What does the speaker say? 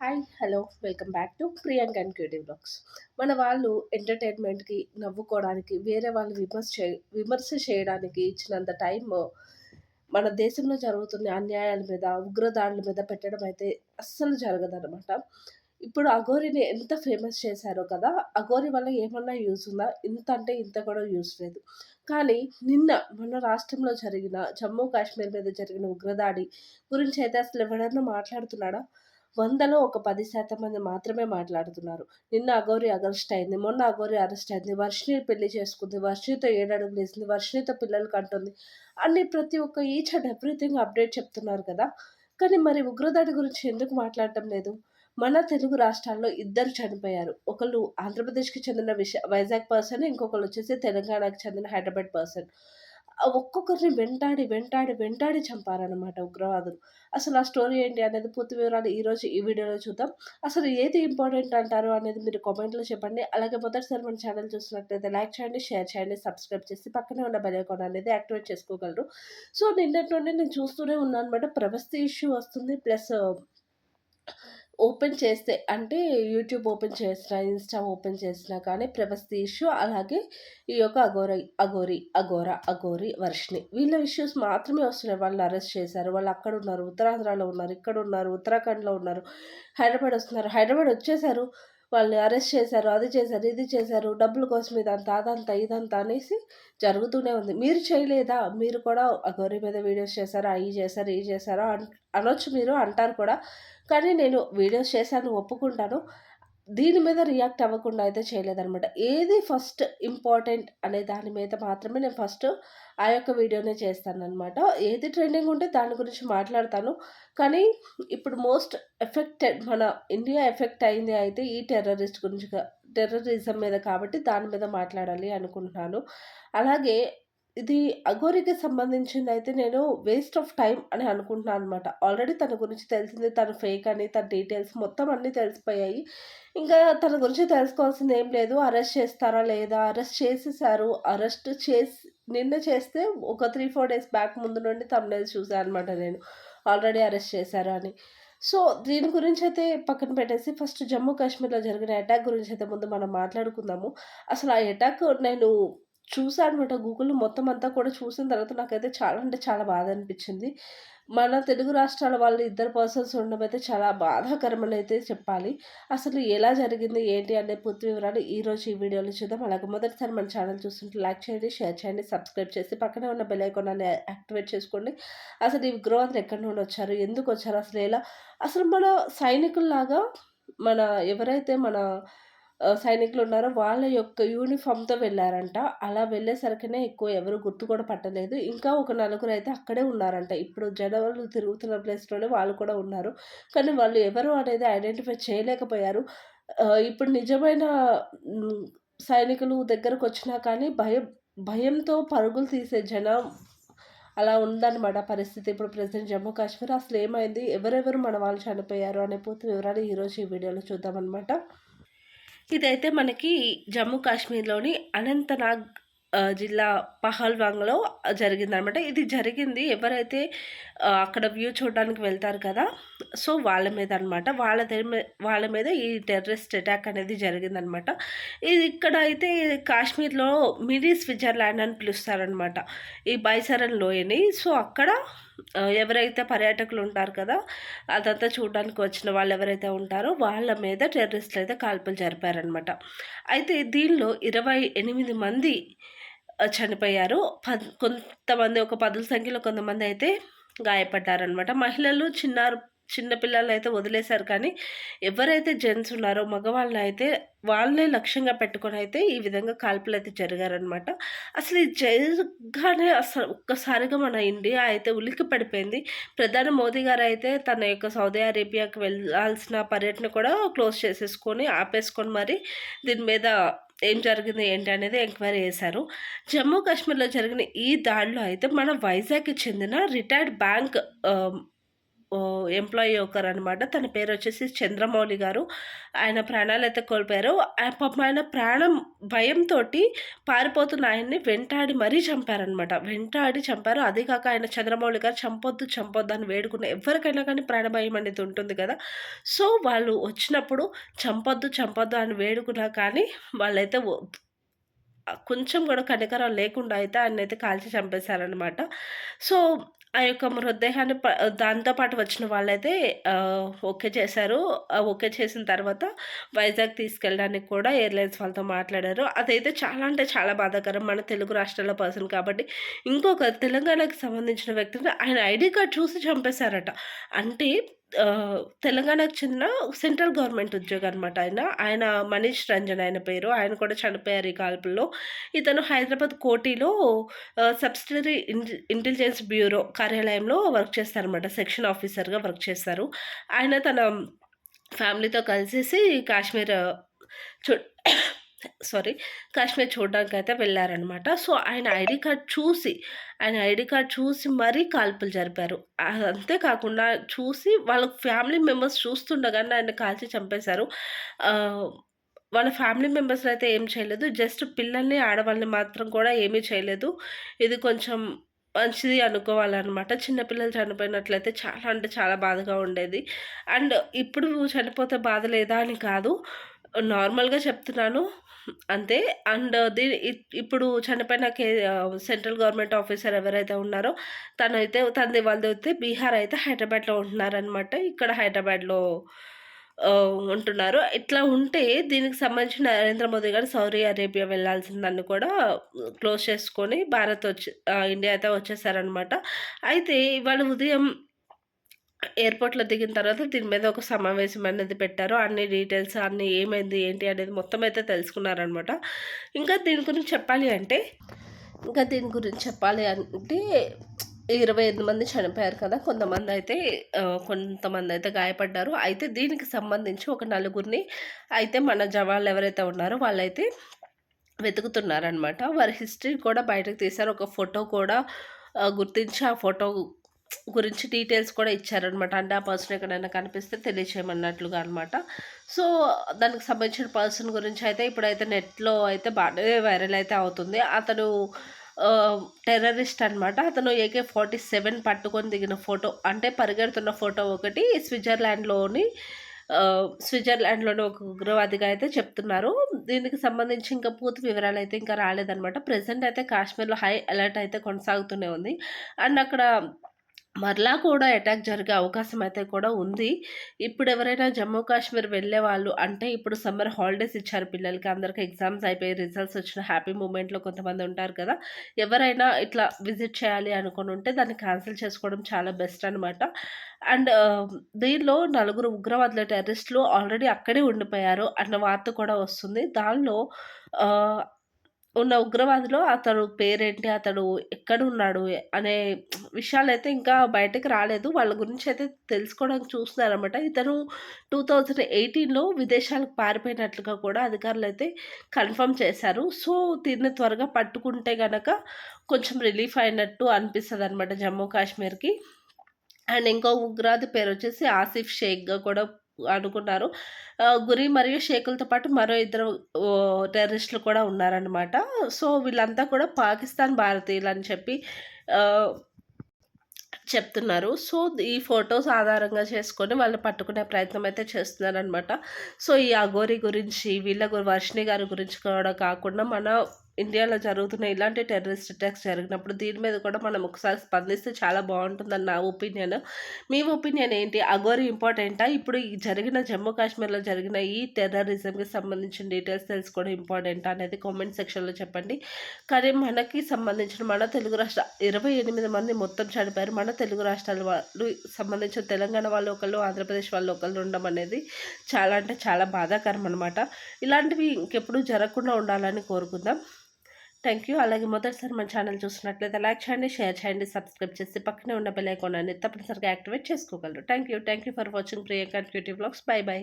Hi hello welcome back to Priyank and cutie blogs మన వాళ్ళు ఎంటర్టైన్మెంట్కి నవ్వుకోవడానికి వేరే వాళ్ళు విమర్శ విమర్శ చేయడానికి ఇచ్చినంత టైం మన దేశంలో జరుగుతున్న అన్యాయాల మీద ఉగ్రదాడుల మీద పెట్టడం అయితే అస్సలు జరగదనమాట ఇప్పుడు అఘోరిని ఎంత ఫేమస్ చేశారో కదా అఘోరి వల్ల ఏమన్నా యూస్ ఉందా? ఇంత అంటే ఇంత కూడా యూజ్ లేదు. కానీ నిన్న మన రాష్ట్రంలో జరిగిన జమ్మూ కాశ్మీర్ మీద జరిగిన ఉగ్రదాడి గురించి అయితే అసలు ఎవడన్నా మాట్లాడుతున్నాడా? వందలో ఒక పది శాతం మంది మాత్రమే మాట్లాడుతున్నారు. నిన్న అగౌరి అరెస్ట్ అయింది. మొన్న అగౌరి అరెస్ట్ అయింది. వర్షిని పెళ్ళి చేసుకుంది. వర్షినితో ఏడడుగులు వేసింది. వర్షినితో పిల్లలు కంటుంది. అన్ని ప్రతి ఒక్క ఈచ్ అండ్ ఎవ్రీథింగ్ అప్డేట్ చెప్తున్నారు కదా. కానీ మరి ఉగ్రదాడి గురించి ఎందుకు మాట్లాడటం లేదు? మన తెలుగు రాష్ట్రాల్లో ఇద్దరు చనిపోయారు. ఒకళ్ళు ఆంధ్రప్రదేశ్కి చెందిన విశా వైజాగ్ పర్సన్ ఇంకొకరు వచ్చేసి తెలంగాణకు చెందిన హైదరాబాద్ పర్సన్. ఒక్కొక్కరిని వెంటాడి వెంటాడి వెంటాడి చంపారనమాట ఉగ్రవాదులు. అసలు ఆ స్టోరీ ఏంటి అనేది పూర్తి వివరాలు ఈరోజు ఈ వీడియోలో చూద్దాం. అసలు ఏది ఇంపార్టెంట్ అంటారు అనేది మీరు కామెంట్లో చెప్పండి. అలాగే మొదటిసారి మన ఛానల్ చూసినట్లయితే లైక్ చేయండి షేర్ చేయండి సబ్స్క్రైబ్ చేసి పక్కనే ఉన్న బెల్ ఐకాన్ అనేది యాక్టివేట్ చేసుకోగలరు. సో నిన్నటి నుండి నేను చూస్తూనే ఉన్నాను అనమాట ప్రవస్తి ఇష్యూ వస్తుంది ప్లస్ ఓపెన్ చేస్తే అంటే యూట్యూబ్ ఓపెన్ చేసిన ఇన్స్టా ఓపెన్ చేసినా కానీ ప్రవస్తి ఇష్యూ అలాగే ఈ యొక్క అఘోర అఘోరి అఘోర అఘోరి వర్షిని వీళ్ళ ఇష్యూస్ మాత్రమే వస్తున్నాయి. వాళ్ళు అరెస్ట్ చేశారు. వాళ్ళు అక్కడ ఉన్నారు ఉత్తరాంధ్రలో ఉన్నారు ఇక్కడ ఉన్నారు ఉత్తరాఖండ్లో ఉన్నారు హైదరాబాద్ వస్తున్నారు. హైదరాబాద్ వచ్చేసారు వాళ్ళని అరెస్ట్ చేశారు అది చేశారు ఇది చేశారు డబ్బుల కోసం ఇదంతా అదంతా ఇదంతా అనేసి జరుగుతూనే ఉంది. మీరు చేయలేదా? మీరు కూడా గౌరీ మీద వీడియోస్ చేశారు? అవి చేశారు ఇవి చేశారు అనొచ్చు మీరు అంటారు కూడా. కానీ నేను వీడియోస్ చేశాను ఒప్పుకుంటాను. దీని మీద రియాక్ట్ అవ్వకుండా అయితే చేయలేదనమాట ఏది ఫస్ట్ ఇంపార్టెంట్ అనే దాని మీద మాత్రమే నేను ఫస్ట్ ఆ యొక్క వీడియోనే చేస్తాను అనమాట ఏది ట్రెండింగ్ ఉంటే దాని గురించి మాట్లాడతాను. కానీ ఇప్పుడు మోస్ట్ ఎఫెక్టెడ్ మన ఇండియా ఎఫెక్ట్ అయింది అయితే ఈ టెర్రరిస్ట్ గురించి టెర్రరిజం మీద కాబట్టి దాని మీద మాట్లాడాలి అనుకుంటున్నాను. అలాగే ఇది అఘోరికి సంబంధించింది అయితే నేను వేస్ట్ ఆఫ్ టైం అని అనుకుంటున్నాను అనమాట ఆల్రెడీ తన గురించి తెలిసింది తన ఫేక్ అని తన డీటెయిల్స్ మొత్తం అన్నీ తెలిసిపోయాయి. ఇంకా తన గురించి తెలుసుకోవాల్సింది ఏం లేదు అరెస్ట్ చేస్తారా లేదా? అరెస్ట్ చేసేసారు అరెస్ట్ చేసి నిన్న చేస్తే ఒక త్రీ ఫోర్ డేస్ బ్యాక్ ముందు నుండి తమిళ చూసాను అనమాట నేను. ఆల్రెడీ అరెస్ట్ చేశారు అని. సో దీని గురించి అయితే పక్కన పెట్టేసి ఫస్ట్ జమ్మూ కాశ్మీర్లో జరిగిన అటాక్ గురించి అయితే ముందు మనం మాట్లాడుకుందాము. అసలు ఆ అటాక్ నేను చూసాను అనమాట గూగుల్ మొత్తం అంతా కూడా చూసిన తర్వాత నాకైతే చాలా అంటే చాలా బాధ అనిపించింది. మన తెలుగు రాష్ట్రాల వాళ్ళు ఇద్దరు పర్సన్స్ ఉండడం అయితే చాలా బాధాకరమని అయితే చెప్పాలి. అసలు ఎలా జరిగింది ఏంటి అనే పూర్తి వివరాలు ఈరోజు ఈ వీడియోలో చూద్దాం. అలాగే మొదటిసారి మన ఛానల్ చూస్తుంటే లైక్ చేయండి షేర్ చేయండి సబ్స్క్రైబ్ చేసి పక్కనే ఉన్న బెల్ ఐకాన్ని యాక్టివేట్ చేసుకోండి. అసలు ఈ గ్రోత్ ఎక్కడి నుండి వచ్చారు ఎందుకు వచ్చారు అసలు ఎలా? అసలు మన సైనికుల్లాగా మన ఎవరైతే మన సైనికులు ఉన్నారో వాళ్ళ యొక్క యూనిఫామ్తో వెళ్ళారంట. అలా వెళ్ళేసరికినే ఎక్కువ ఎవరు గుర్తు కూడా పట్టలేదు. ఇంకా ఒక నలుగురు అయితే అక్కడే ఉన్నారంట. ఇప్పుడు జనవరులు తిరుగుతున్న ప్లేస్లోనే వాళ్ళు కూడా ఉన్నారు. కానీ వాళ్ళు ఎవరు అనేది ఐడెంటిఫై చేయలేకపోయారు. ఇప్పుడు నిజమైన సైనికులు దగ్గరకు వచ్చినా కానీ భయం భయంతో పరుగులు తీసే జనం అలా ఉందన్నమాట పరిస్థితి. ఇప్పుడు ప్రజెంట్ జమ్మూ కాశ్మీర్ అసలు ఏమైంది ఎవరెవరు మన వాళ్ళు చనిపోయారు? అనే పూర్తి వివరాలు ఈరోజు ఈ వీడియోలో చూద్దామన్నమాట. ఇదైతే మనకి జమ్మూ కాశ్మీర్లోని అనంతనాగ్ జిల్లా పహల్వాంగ్లో జరిగిందనమాట ఇది జరిగింది. ఎవరైతే అక్కడ వ్యూ చూడడానికి వెళ్తారు కదా సో వాళ్ళ మీద అనమాట వాళ్ళ వాళ్ళ మీద ఈ టెర్రరిస్ట్ అటాక్ అనేది జరిగిందనమాట ఇది ఇక్కడ అయితే కాశ్మీర్లో మినీ స్విట్జర్లాండ్ అని పిలుస్తారనమాట ఈ బైసరన్ లోయని. సో అక్కడ ఎవరైతే పర్యాటకులు ఉంటారు కదా అదంతా చూడడానికి వచ్చిన వాళ్ళు ఎవరైతే ఉంటారో వాళ్ళ మీద టెర్రరిస్టులు అయితే కాల్పులు జరిపారనమాట అయితే దీనిలో ఇరవై ఎనిమిది మంది చనిపోయారు. కొంతమంది ఒక పదుల సంఖ్యలో కొంతమంది అయితే గాయపడ్డారనమాట మహిళలు చిన్నారు చిన్నపిల్లలు అయితే వదిలేశారు కానీ ఎవరైతే జెంట్స్ ఉన్నారో మగవాళ్ళని అయితే వాళ్ళనే లక్ష్యంగా పెట్టుకొని అయితే ఈ విధంగా కాల్పులు అయితే జరిగారనమాట అసలు ఇది జరగానే అసలు ఒక్కసారిగా మన ఇండియా అయితే ఉలిక్కి పడిపోయింది. ప్రధాని మోదీ గారు అయితే తన యొక్క సౌదీ అరేబియాకి వెళ్ళాల్సిన పర్యటన కూడా క్లోజ్ చేసేసుకొని ఆపేసుకొని మరి దీని మీద ఏం జరిగింది ఏంటి అనేది ఎంక్వైరీ చేశారు. జమ్మూ కాశ్మీర్లో జరిగిన ఈ దాడిలో అయితే మన వైజాగ్కి చెందిన రిటైర్డ్ బ్యాంక్ ఎంప్లాయీ ఒకరు అనమాట తన పేరు వచ్చేసి చంద్రమౌళి గారు. ఆయన ప్రాణాలు అయితే కోల్పోయారు. పాపం ఆయన ప్రాణం భయంతో పారిపోతున్న ఆయన్ని వెంటాడి మరీ చంపారనమాట. వెంటాడి చంపారు. అది కాక ఆయన చంద్రమౌళి గారు చంపొద్దు, చంపొద్దు అని వేడుకున్న ఎవరికైనా కానీ ప్రాణభయం అనేది ఉంటుంది కదా! సో, వాళ్ళు వచ్చినప్పుడు చంపొద్దు, చంపొద్దు అని వేడుకున్నా కానీ వాళ్ళైతే కొంచెం కూడా కనికరం లేకుండా అయితే ఆయన అయితే కాల్చి చంపేశారనమాట. సో, ఆ యొక్క మృతదేహాన్ని ప దాంతో పాటు వచ్చిన వాళ్ళైతే ఓకే చేశారు. ఓకే చేసిన తర్వాత వైజాగ్ తీసుకెళ్ళడానికి కూడా ఎయిర్‌లైన్స్ వాళ్ళతో మాట్లాడారు. అదైతే చాలా అంటే చాలా బాధాకరం. మన తెలుగు రాష్ట్రాల పర్సన్ కాబట్టి. ఇంకొక తెలంగాణకి సంబంధించిన వ్యక్తిని ఆయన ఐడి కార్డ్ చూసి చంపేశారట. అంటే తెలంగాణకు చెందిన సెంట్రల్ గవర్నమెంట్ ఉద్యోగి అనమాట ఆయన. ఆయన మనీష్ రంజన్ ఆయన పేరు. ఆయన కూడా చనిపోయారు ఈ కాల్పుల్లో. ఇతను హైదరాబాద్ కోఠిలో సబ్సిడరీ ఇంటెలిజెన్స్ బ్యూరో కార్యాలయంలో వర్క్ చేస్తారనమాట. సెక్షన్ ఆఫీసర్‌గా వర్క్ చేస్తారు. ఆయన తన ఫ్యామిలీతో కలిసేసి కాశ్మీర్ చు సారీ కాశ్మీర్ చూడడానికి అయితే వెళ్ళారనమాట సో, ఆయన ఐడి కార్డ్ చూసి, ఆయన ఐడి కార్డ్ చూసి మరీ కాల్పులు జరిపారు. అంతేకాకుండా అంతే కాకుండా చూసి వాళ్ళ ఫ్యామిలీ మెంబర్స్ చూస్తుండగానే ఆయన కాల్చి చంపేశారు. వాళ్ళ ఫ్యామిలీ మెంబర్స్ అయితే ఏం చేయలేదు. జస్ట్ పిల్లల్ని, ఆడవాళ్ళని మాత్రం కూడా ఏమీ చేయలేదు. ఇది కొంచెం మంచిది అనుకోవాలన్నమాట చిన్నపిల్లలు చనిపోయినట్లయితే చాలా అంటే చాలా బాధగా ఉండేది. అండ్ ఇప్పుడు చనిపోతే బాధ లేదా అని కాదు. నార్మల్‌గా చెప్తున్నాను. అంతే. అండ్ దీ ఇప్పుడు చనిపోయిన కే సెంట్రల్ గవర్నమెంట్ ఆఫీసర్ ఎవరైతే ఉన్నారో తనైతే తనది వాళ్ళదైతే బీహార్ అయితే హైదరాబాద్‌లో ఉంటున్నారనమాట. ఇక్కడ హైదరాబాద్‌లో ఉంటున్నారు. ఇట్లా ఉంటే దీనికి సంబంధించి నరేంద్ర మోదీ గారు సౌదీ అరేబియా వెళ్ళాల్సిందాన్ని కూడా క్లోజ్ చేసుకొని భారత్ వచ్చి ఇండియా అయితే వచ్చేసారనమాట. అయితే ఇవాళ ఉదయం ఎయిర్‌పోర్ట్‌లో దిగిన తర్వాత దీని మీద ఒక సమావేశం అనేది పెట్టారు. అన్ని డీటెయిల్స్ అన్ని ఏమైంది, ఏంటి అనేది మొత్తం అయితే తెలుసుకున్నారనమాట. ఇంకా దీని గురించి చెప్పాలి అంటే, ఇంకా దీని గురించి చెప్పాలి అంటే 28 మంది చనిపోయారు కదా! కొంతమంది అయితే కొంతమంది అయితే గాయపడ్డారు. అయితే దీనికి సంబంధించి ఒక నలుగురిని అయితే మన జవాన్లు ఎవరైతే ఉన్నారో వాళ్ళైతే వెతుకుతున్నారనమాట. వారి హిస్టరీ కూడా బయటకు తీశారు. ఒక ఫోటో కూడా గుర్తించి ఆ ఫోటో గురించి డీటెయిల్స్ కూడా ఇచ్చారనమాట. అంటే ఆ పర్సన్ ఎక్కడైనా కనిపిస్తే తెలియచేయమన్నట్లుగా అనమాట. సో, దానికి సంబంధించిన పర్సన్ గురించి అయితే ఇప్పుడైతే నెట్‌లో అయితే బాగానే వైరల్ అయితే అవుతుంది. అతను టెర్రరిస్ట్ అనమాట. అతను ఏకే-47 పట్టుకొని దిగిన ఫోటో అంటే పరిగెడుతున్న ఫోటో ఒకటి స్విట్జర్లాండ్‌లోని స్విట్జర్లాండ్‌లోని ఒక ఉగ్రవాదిగా అయితే చెప్తున్నారు. దీనికి సంబంధించి ఇంకా పూర్తి వివరాలు అయితే ఇంకా రాలేదనమాట. ప్రజెంట్ అయితే కాశ్మీర్‌లో హై అలర్ట్ అయితే కొనసాగుతూనే ఉంది. అండ్ అక్కడ మరలా కూడా అటాక్ జరిగే అవకాశం అయితే కూడా ఉంది. ఇప్పుడు ఎవరైనా జమ్మూ కాశ్మీర్ వెళ్ళే వాళ్ళు అంటే ఇప్పుడు సమ్మర్ హాలిడేస్ ఇచ్చారు పిల్లలకి. అందరికీ ఎగ్జామ్స్ అయిపోయి రిజల్ట్స్ వచ్చిన హ్యాపీ మూమెంట్‌లో కొంతమంది ఉంటారు కదా! ఎవరైనా ఇట్లా విజిట్ చేయాలి అనుకుని ఉంటే దాన్ని క్యాన్సిల్ చేసుకోవడం చాలా బెస్ట్ అనమాట. అండ్ దీనిలో నలుగురు ఉగ్రవాదుల టెర్రరిస్టులు ఆల్రెడీ అక్కడే ఉండిపోయారు అన్న వార్త కూడా వస్తుంది. దానిలో ఉన్న ఉగ్రవాదిలో అతడు పేరేంటి, అతడు ఎక్కడున్నాడు అనే విషయాలు అయితే ఇంకా బయటకు రాలేదు. వాళ్ళ గురించి అయితే తెలుసుకోవడానికి చూస్తున్నారనమాట. ఇతను 2018లో విదేశాలకు పారిపోయినట్లుగా కూడా అధికారులైతే కన్ఫర్మ్ చేశారు. సో, దీన్ని త్వరగా పట్టుకుంటే గనక కొంచెం రిలీఫ్ అయినట్టు అనిపిస్తుంది అనమాట జమ్మూ కాశ్మీర్‌కి. అండ్ ఇంకో ఉగ్రవాది పేరొచ్చేసి ఆసిఫ్ షేక్‌గా కూడా అనుకున్నారు. గురి మరియు షేకులతో పాటు మరో ఇద్దరు టెర్రరిస్టులు కూడా ఉన్నారనమాట. సో, వీళ్ళంతా కూడా పాకిస్తాన్ భారతీయులు అని చెప్పి చెప్తున్నారు. సో, ఈ ఫోటోస్ ఆధారంగా చేసుకొని వాళ్ళు పట్టుకునే ప్రయత్నం అయితే చేస్తున్నారనమాట. సో, ఈ అఘోరి గురించి వీళ్ళ గు వర్షిణి గారి గురించి కూడా కాకుండా మన ఇండియాలో జరుగుతున్న ఇలాంటి టెర్రరిస్ట్ అటాక్స్ జరిగినప్పుడు దీని మీద కూడా మనం ఒకసారి స్పందిస్తే చాలా బాగుంటుందని నా ఒపీనియన్. మీ ఒపీనియన్ ఏంటి? అఘోరి ఇంపార్టెంటా? ఇప్పుడు జరిగిన జమ్మూ కాశ్మీర్‌లో జరిగిన ఈ టెర్రరిజంకి సంబంధించిన డీటెయిల్స్ తెలుసుకోవడం ఇంపార్టెంటా అనేది కామెంట్ సెక్షన్‌లో చెప్పండి. కానీ మనకి సంబంధించిన మన తెలుగు రాష్ట్ర 28 మంది మొత్తం చనిపోయారు. మన తెలుగు రాష్ట్రాల వాళ్ళు సంబంధించిన తెలంగాణ వాళ్ళు ఒకళ్ళు, ఆంధ్రప్రదేశ్ వాళ్ళు ఒకళ్ళు ఉండడం అనేది చాలా అంటే చాలా బాధాకరం అనమాట. ఇలాంటివి ఇంకెప్పుడు జరగకుండా ఉండాలని కోరుకుందాం. Thank you. అలాగే మొదటిసారి మన ఛానల్ చూసినట్లయితే లైక్ చేయండి, షేర్ చేయండి, సబ్స్క్రైబ్ చేసి పక్కనే ఉన్న బెల్ ఐకాన్ అనేది తప్పనిసరిగా యాక్టివేట్ చేసుకోగలరు. Thank you. Thank you for watching Priyanka creative blogs bye bye.